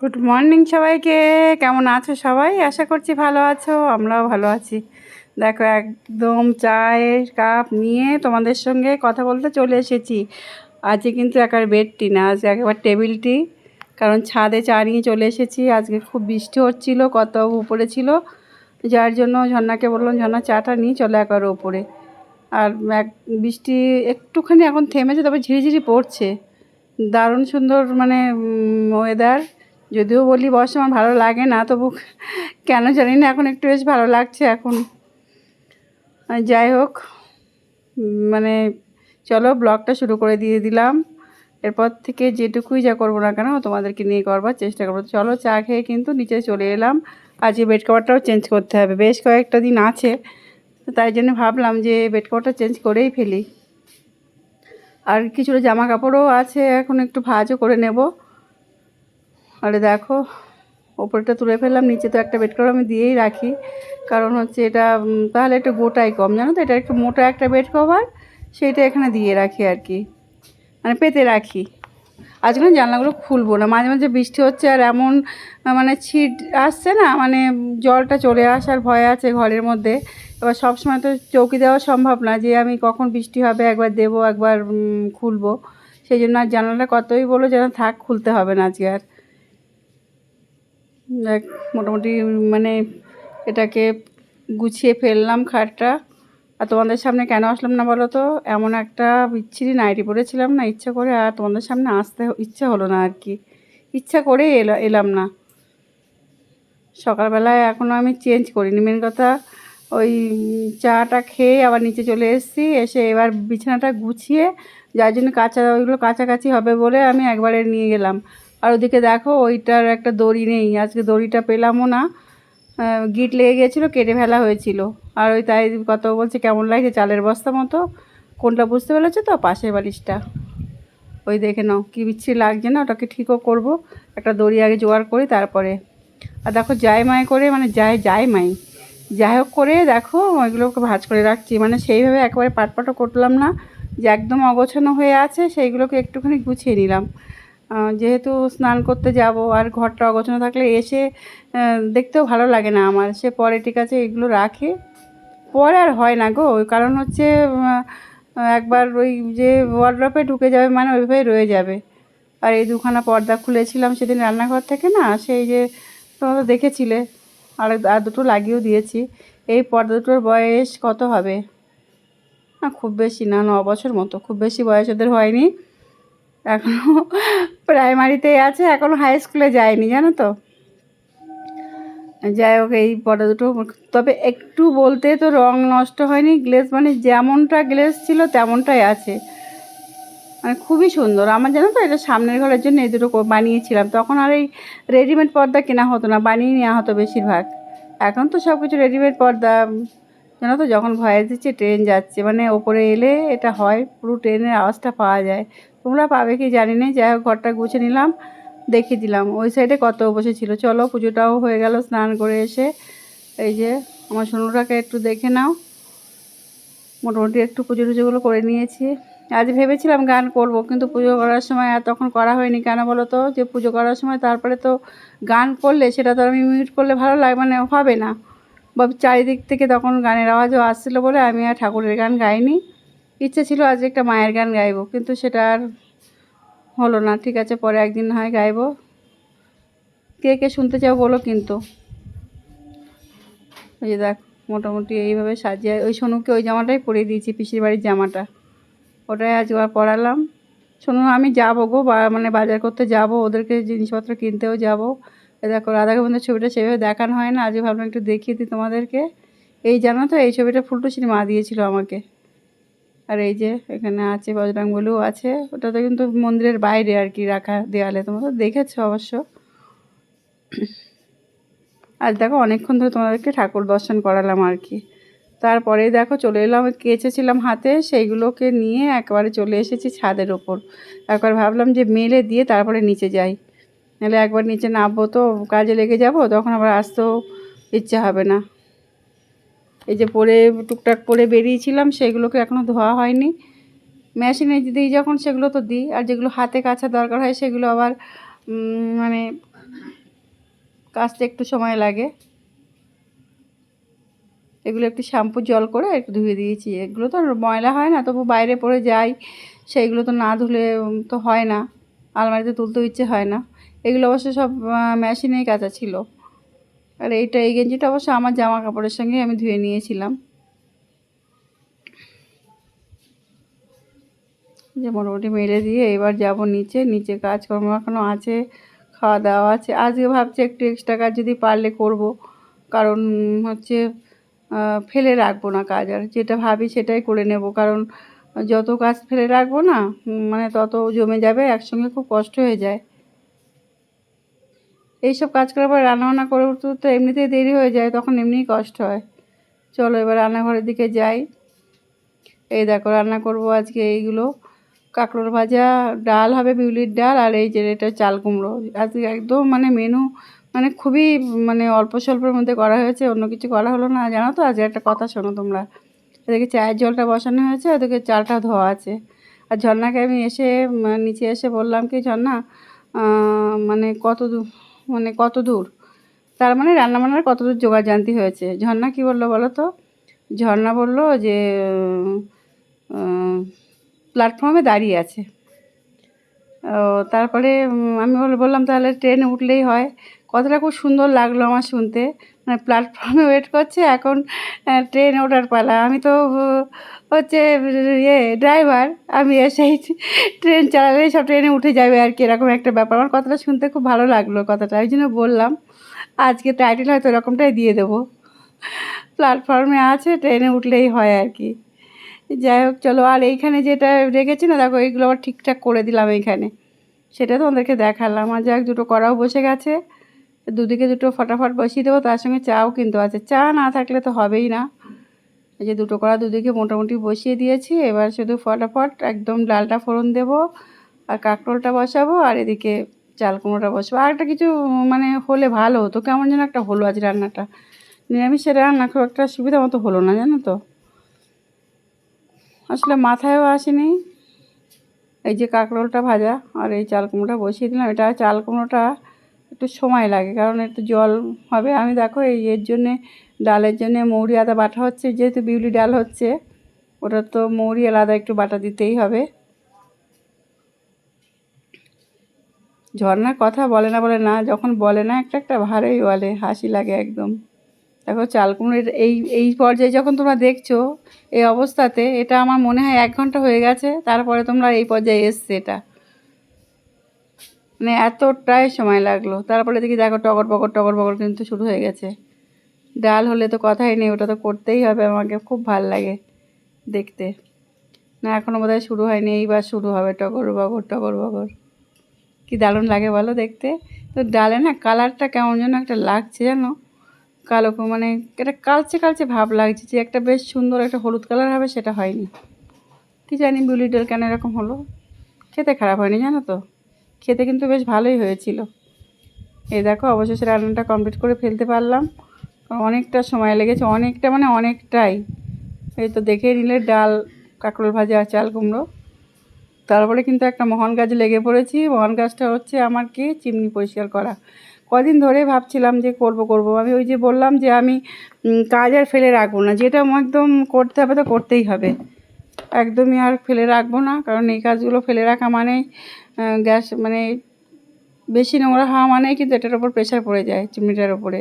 Good morning সবাইকে। কেমন আছো সবাই? আশা করছি ভালো আছো, আমরাও ভালো আছি। দেখো, একদম চায়ের কাপ নিয়ে তোমাদের সঙ্গে কথা বলতে চলে এসেছি। আজকে কিন্তু একার বেডটি না, আজকে একবার টেবিলটি কারণ ছাদে চা নিয়ে চলে এসেছি। আজকে খুব বৃষ্টি হচ্ছিল, কত উপরে ছিল। যার জন্য ঝর্ণাকে বললাম, ঝর্ণা, চাটা নিয়ে চলে একবার ওপরে আর এক, বৃষ্টি একটুখানি এখন থেমেছে, তবে ঝিরিঝিরি পড়ছে। দারুণ সুন্দর মানে ওয়েদার যদিও বলি বর্ষা আমার ভালো লাগে না, তবু কেন জানি না, এখন একটু বেশ ভালো লাগছে এখন। যাই হোক মানে চলো ব্লগটা শুরু করে দিয়ে দিলাম। এরপর থেকে যেটুকুই যা করব না কেন, তোমাদেরকে নিয়ে করবার চেষ্টা করব। চলো চা খেয়ে কিন্তু নিচে চলে এলাম। আজকে বেড কভারটাও চেঞ্জ করতে হবে, বেশ কয়েকটা দিন আছে। তাই জন্য ভাবলাম যে বেড কভারটা চেঞ্জ করেই ফেলি। আর কিছুটা জামা কাপড়ও আছে, এখন একটু ভাজও করে নেব। আরে দেখো, ওপরটা তুলে ফেললাম, নিচে তো একটা বেড কভার আমি দিয়েই রাখি। কারণ হচ্ছে এটা তাহলে একটু গোটাই কম, জানো তো? এটা একটু মোটা একটা বেড কভার সেইটা এখানে দিয়ে রাখি আর কি। মানে পেতে রাখি। আজকে জানলাগুলো খুলবো না, মাঝে মাঝে বৃষ্টি হচ্ছে আর এমন মানে ছিট আসছে না মানে জলটা চলে আসার ভয় আছে ঘরের মধ্যে। এবার সবসময় তো চৌকি দেওয়া সম্ভব না যে আমি কখন বৃষ্টি হবে, একবার দেবো, একবার খুলবো। সেই জন্য আর জানালাটা কতই বলো, যেন থাক, খুলতে হবে না আজকে আর। দেখ, মোটামুটি মানে এটাকে গুছিয়ে ফেললাম খাটটা। আর তোমাদের সামনে কেন আসলাম না বলো তো? এমন একটা বিচ্ছিরি নাইটি পরেছিলাম না, ইচ্ছা করে, আর তোমাদের সামনে আসতে ইচ্ছা হলো না আর কি। ইচ্ছা করে এলা, এলাম না। সকালবেলায় এখনও আমি চেঞ্জ করিনি মেন কথা ওই চাটা খেয়ে আবার নিচে চলে এসেছি, এসে এবার বিছানাটা গুছিয়ে, যার জন্য কাঁচা, ওইগুলো কাছাকাছি হবে বলে আমি একবারে নিয়ে গেলাম। আর ওদিকে দেখো, ওইটার একটা দড়ি নেই। আজকে দড়িটা পেলামও না। গিট লেগে গিয়েছিল, কেটে ফেলা হয়েছিল। আর ওই তাই কত বলছে, কেমন লাগছে চালের বস্তা মতো? কোনটা বুঝতে পেরেছ তো? পাশের বালিশটা। ওই দেখে নাও, কী বিচ্ছিরি লাগছে না, ওটাকে ঠিকও করব। একটা দড়ি আগে জোগাড় করি, তারপরে। আর দেখো, যাই মায় করে মানে যায় যাই মাই। যাই হোক করে, দেখো, ওইগুলোকে ভাজ করে রাখছি। মানে সেইভাবে একেবারে পাটপাটও করলাম না। যে একদম অগোছানো হয়ে আছে, সেইগুলোকে একটুখানি গুছিয়ে নিলাম। যেহেতু স্নান করতে যাব আর ঘরটা অগোছানো থাকলে এসে দেখতেও ভালো লাগে না আমার। সে পরে ঠিক আছে, এগুলো রাখে। পরে আর হয় না গো কারণ হচ্ছে একবার ওই যে ওয়ার্ড্রপে ঢুকে যাবে মানে ওইভাবেই রয়ে যাবে। আর এই দুখানা পর্দা খুলেছিলাম সেদিন রান্নাঘর থেকে না, সেই যে তোমরা তো দেখেছিলে, আর আর দুটো লাগিয়েও দিয়েছি। এই পর্দা দুটোর বয়স কত হবে? না, খুব বেশি না, ন বছর মতো, খুব বেশি বয়স ওদের হয়নি। এখনও প্রাইমারিতেই আছে এখনও হাই স্কুলে যায়নি, জানো তো? যাই হোক, এই পর্দা দুটো। তবে একটু বলতে তো রং নষ্ট হয়নি গ্লেস মানে যেমনটা গ্লেস ছিল তেমনটাই আছে। মানে খুবই সুন্দর। আমার জানো তো, এটা সামনের ঘরের জন্য এই দুটো বানিয়েছিলাম। তখন আর এই রেডিমেড পর্দা কেনা হতো না, বানিয়ে নেওয়া হতো বেশিরভাগ। এখন তো সব কিছু রেডিমেড পর্দা। জানো তো, যখন ভয়েস দিচ্ছে ট্রেন যাচ্ছে। মানে ওপরে এলে এটা হয়, পুরো ট্রেনের আওয়াজটা পাওয়া যায়। তোমরা পাবে কি জানি না, যাই হোক ঘরটা গুছে নিলাম, দেখিয়ে দিলাম। ওই সাইডে কত বসেছিল চলো পুজোটাও হয়ে গেল, স্নান করে এসে। এই যে আমার সোনুটাকে একটু দেখে নাও। মোটামুটি একটু পুজো টুজোগুলো করে নিয়েছি। আজ ভেবেছিলাম গান করব, কিন্তু পুজো করার সময় আর তখন করা হয়নি। কেন বলো তো? যে পুজো করার সময় তারপরে তো গান করলে সেটা তো আমি মিউট করলে ভালো লাগে মানে হবে না। বা চারিদিক থেকে তখন গানের আওয়াজও আসছিল বলে আমি আর ঠাকুরের গান গাইনি। ইচ্ছে ছিল আজ একটা মায়ের গান গাইবো, কিন্তু সেটা আর হলো না। ঠিক আছে, পরে একদিন হয় গাইবো। কে কে শুনতে চাও বলো কিন্তু। ওই যে দেখ, মোটামুটি এইভাবে সাজিয়ে, ওই সোনুকে ওই জামাটাই পরিয়ে দিয়েছি, পিসির বাড়ির জামাটা। ওটাই আজ আবার পরালাম। শোনো আমি যাব গো, বা মানে বাজার করতে যাব, ওদেরকে জিনিসপত্র কিনতেও যাব। দেখো রাধা গোবিন্দের ছবিটা সেভাবে দেখানো হয় না আজকে ভাবলাম একটু দেখিয়ে দিই তোমাদেরকে। এই জানো তো, এই ছবিটা ফুলটুসির মা দিয়েছিল আমাকে। আর এই যে এখানে আছে বজরং বলেও আছে। ওটা তো কিন্তু মন্দিরের বাইরে আর কি রাখা দেওয়ালে তোমরা তো দেখেছ অবশ্য। আজ দেখো, অনেকক্ষণ ধরে তোমাদেরকে ঠাকুর দর্শন করালাম আর কি। তারপরেই দেখো, চলে এলাম, কেচেছিলাম হাতে। সেইগুলোকে নিয়ে একবারে চলে এসেছি ছাদের ওপর। একবার ভাবলাম যে মেলে দিয়ে তারপরে নিচে যাই। নাহলে একবার নিচে নামবো তো কাজে লেগে যাব, তখন আবার আসতেও ইচ্ছা হবে না। এই যে পরে টুকটাক পরে বেরিয়েছিলাম, সেগুলোকে এখনও ধোয়া হয়নি। মেশিনে দিই যখন, সেগুলো তো দিই। আর যেগুলো হাতে কাছা দরকার হয়, সেগুলো আবার মানে কাচতে একটু সময় লাগে। এগুলো একটু শ্যাম্পু, জল করে একটু ধুয়ে দিয়েছি। এগুলো তো ময়লা হয় না, তবু বাইরে পড়ে যাই। সেইগুলো তো না ধুলে তো হয় না। আলমারিতে তুলতেও ইচ্ছে হয় না। এগুলো অবশ্য সব মেশিনেই কাচা ছিল। আর এইটা এই গেঞ্জিটা অবশ্য আমার জামা কাপড়ের সঙ্গে আমি ধুয়ে নিয়েছিলাম। যে মোটামুটি মেরে দিয়ে এবার যাব নিচে। নিচে কাজকর্ম এখনও আছে, খাওয়া দাওয়া আছে। আজকে ভাবছি একটু এক্সট্রা কাজ যদি পারলে করব। কারণ হচ্ছে ফেলে রাখব না কাজ। আর যেটা ভাবি সেটাই করে নেব। কারণ যত কাজ ফেলে রাখব না মানে তত জমে যাবে, একসঙ্গে খুব কষ্ট হয়ে যায়। এইসব কাজ করার পর রান্নাবান্না করে উঠতে উঠতে এমনিতেই দেরি হয়ে যায়, তখন এমনিই কষ্ট হয়। চলো এবার রান্নাঘরের দিকে যাই। এই দেখো রান্না করব আজকে এইগুলো। কাঁকড়োর ভাজা, ডাল হবে, বিউলির ডাল, আর এই যে এটা চাল কুমড়ো। আজকে একদম মানে মেনু মানে খুবই মানে অল্প স্বল্পের মধ্যে করা হয়েছে, অন্য কিছু করা হলো না। জানো তো, আজকে একটা কথা শোনো তোমরা। এদিকে চায়ের জলটা বসানো হয়েছে, ওদিকে চালটা ধোয়া আছে। আর ঝর্ণাকে আমি এসে, নিচে এসে বললাম কি, ঝর্ণা মানে কত মানে কত দূর? তার মানে রান্নাবান্নার কত দূর জোগাড় জানতে হয়েছে। ঝর্ণা কি বলল বলো তো? ঝর্ণা বলল যে প্ল্যাটফর্মে দাঁড়িয়ে আছে। ও, তারপরে আমি বল- বললাম তাহলে ট্রেনে উঠলেই হয়। কথাটা খুব সুন্দর লাগল আমার শুনতে। প্ল্যাটফর্মে ওয়েট করছে, এখন ট্রেনে ওঠার পালা। আমি তো হচ্ছে ইয়ে ড্রাইভার আমি এসেই ট্রেন চালালেই সব ট্রেনে উঠে যাবে আর কি, এরকম একটা ব্যাপার। আমার কথাটা শুনতে খুব ভালো লাগল কথাটা, ওই জন্য বললাম, আজকে টাইটেল হয়তো এরকমটাই দিয়ে দেবো। প্ল্যাটফর্মে আছে ট্রেনে উঠলেই হয় আর কি। যাই হোক, চলো, আর এইখানে যেটা রেখেছি না, দেখো, এইগুলো আবার ঠিকঠাক করে দিলাম এইখানে। সেটা তোমাদেরকে দেখালাম। আর যাক, দুটো করাও বসে গেছে। দুদিকে দুটো ফটাফট বসিয়ে দেবো, তার সঙ্গে চাও কিন্তু আছে। চা না থাকলে তো হবেই না। এই যে দুটো কড়া দুদিকে মোটামুটি বসিয়ে দিয়েছি, এবার শুধু ফটাফট একদম ডালটা ফোড়ন দেবো, আর কাঁকরোলটা বসাবো, আর এদিকে চাল কুমড়োটা বসাবো। আর একটা কিছু মানে হলে ভালো হতো। কেমন যেন একটা হলো আজ রান্নাটা। নিরামিষের রান্না খুব একটা সুবিধা মতো হলো না, জানো তো। আসলে মাথায়ও আসেনি। এই যে কাঁকরোলটা ভাজা, আর এই চাল কুমড়োটা বসিয়ে দিলাম। এটা চাল কুমড়োটা একটু সময় লাগে, কারণ একটু জল হবে। আমি দেখো এই এর জন্যে, ডালের জন্যে মৌরি আদা বাটা হচ্ছে, যেহেতু বিউলি ডাল হচ্ছে, ওটা তো মৌরি আলাদা একটু বাটা দিতেই হবে। ঝর্ণার কথা বলে না বলে না, যখন বলে না, একটা একটা ভালোই বলে, হাসি লাগে একদম। দেখো চাল কুমড়োর এই এই পর্যায়ে যখন তোমরা দেখছ, এই অবস্থাতে, এটা আমার মনে হয় এক ঘণ্টা হয়ে গেছে, তারপরে তোমরা এই পর্যায়ে এসছে এটা। মানে এতটাই সময় লাগল। তারপরে দেখি দেখো টগর পকর টগর পকর কিন্তু শুরু হয়ে গেছে। ডাল হলে তো কথাই নেই, ওটা তো করতেই হবে, আমাকে খুব ভালো লাগে দেখতে। না এখনও বোধহয় শুরু হয়নি, এইবার শুরু হবে টগর বগর টগর বগর। কি দারুণ লাগে বলো দেখতে। তো ডালে না কালারটা কেমন যেন একটা লাগছে জানো? কালো মানে একটা কালচে কালচে ভাব লাগছে যে একটা বেশ সুন্দর একটা হলুদ কালার হবে, সেটা হয়নি। কি জানি বিউলি ডাল কেন এরকম হলো? খেতে খারাপ হয়নি জানো তো? খেতে কিন্তু বেশ ভালোই হয়েছিল। এই দেখো, অবশেষে রান্নাটা কমপ্লিট করে ফেলতে পারলাম। অনেকটা সময় লেগেছে, অনেকটা মানে অনেকটাই। এই তো দেখে নিলে ডাল, কাঁকরোল ভাজা, চাল কুমড়ো। তারপরে কিন্তু একটা মহান গাছ লেগে পড়েছি। মহান গাছটা হচ্ছে আমার কি? চিমনি পরিষ্কার করা। কদিন ধরে ভাবছিলাম যে করব করব। আমি ওই যে বললাম যে আমি কাজ আর ফেলে রাখব না। যেটা একদম করতে হবে, তো করতেই হবে। একদমই আর ফেলে রাখব না, কারণ এই কাজগুলো ফেলে রাখা মানেই গ্যাস মানে বেশি নোংরা হওয়া মানেই কিন্তু এটার ওপর প্রেশার পড়ে যায়, চিমনিটার ওপরে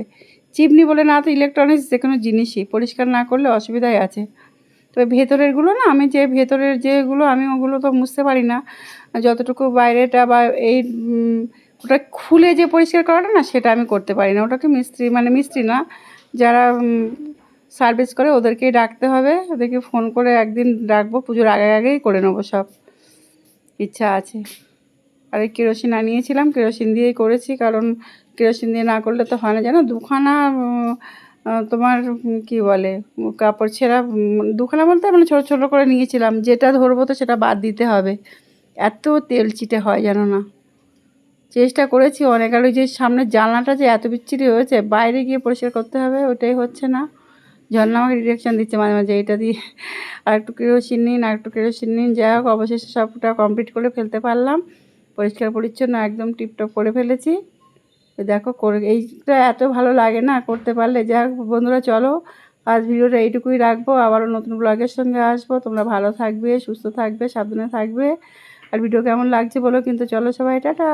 চিমনি বলে না তো ইলেকট্রনিক্স যে কোনো জিনিসই, পরিষ্কার না করলে অসুবিধাই আছে। তবে ভেতরেরগুলো না, আমি যে ভেতরের যেগুলো, আমি ওগুলো তো মুছতে পারি না। যতটুকু বাইরেটা বা এই ওটা খুলে যে পরিষ্কার করাটা না, সেটা আমি করতে পারি না। ওটাকে মিস্ত্রি মানে মিস্ত্রি না, যারা সার্ভিস করে ওদেরকেই ডাকতে হবে। ওদেরকে ফোন করে একদিন ডাকবো, পুজোর আগে আগেই করে নেব সব। ইচ্ছা আছে। আর এই কেরোসিন আনিয়েছিলাম, কেরোসিন দিয়েই করেছি, কারণ কেরোসিন দিয়ে না করলে তো হয় না। জানো, দুখানা তোমার কি বলে, কাপড় ছেঁড়া দুখানা বলতে মানে ছোটো ছোটো করে নিয়েছিলাম। যেটা ধরবো তো সেটা বাদ দিতে হবে। এত তেল চিটে হয়, জানো না। চেষ্টা করেছি অনেক, আর ওই যে সামনের জানলাটা যে এত বিচ্ছিরি হয়েছে, বাইরে গিয়ে পরিষ্কার করতে হবে, ওটাই হচ্ছে না। ঝর্ণা আমাকে ডিরেকশন দিচ্ছে মাঝে মাঝে, এটা দিয়ে। আর একটু কেরোসিন নিন, আর একটু কেরোসিন নিন, যাই হোক, অবশেষে সবটা কমপ্লিট করে ফেলতে পারলাম। পরিষ্কার পরিচ্ছন্ন, একদম টিপটপ করে ফেলেছি। দেখো, করে, এইটা এত ভালো লাগে না করতে পারলে। যাই বন্ধুরা, চলো, আজ ভিডিওটা এইটুকুই রাখব। আবারও নতুন ব্লগের সঙ্গে আসব। তোমরা ভালো থাকবে, সুস্থ থাকবে, সাবধানে থাকবে। আর ভিডিও কেমন লাগছে বলো কিন্তু চলো সবাই, টাটা!